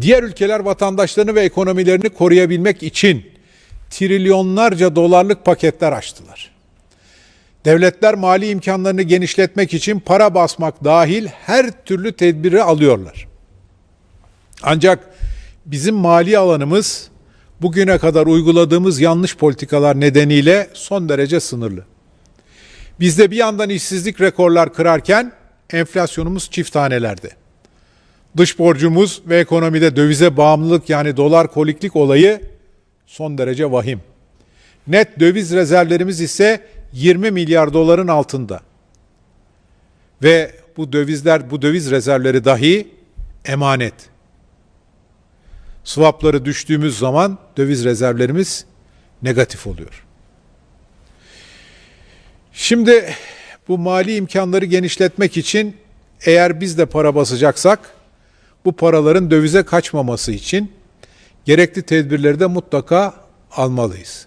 Diğer ülkeler vatandaşlarını ve ekonomilerini koruyabilmek için trilyonlarca dolarlık paketler açtılar. Devletler mali imkanlarını genişletmek için para basmak dahil her türlü tedbiri alıyorlar. Ancak bizim mali alanımız bugüne kadar uyguladığımız yanlış politikalar nedeniyle son derece sınırlı. Bizde bir yandan işsizlik rekorlar kırarken enflasyonumuz çift tanelerde. Dış borcumuz ve ekonomide dövize bağımlılık yani dolar koliklik olayı son derece vahim. Net döviz rezervlerimiz ise 20 milyar doların altında. Ve bu dövizler, bu döviz rezervleri dahi emanet. Swapları düştüğümüz zaman döviz rezervlerimiz negatif oluyor. Şimdi bu mali imkanları genişletmek için eğer biz de para basacaksak bu paraların dövize kaçmaması için gerekli tedbirleri de mutlaka almalıyız.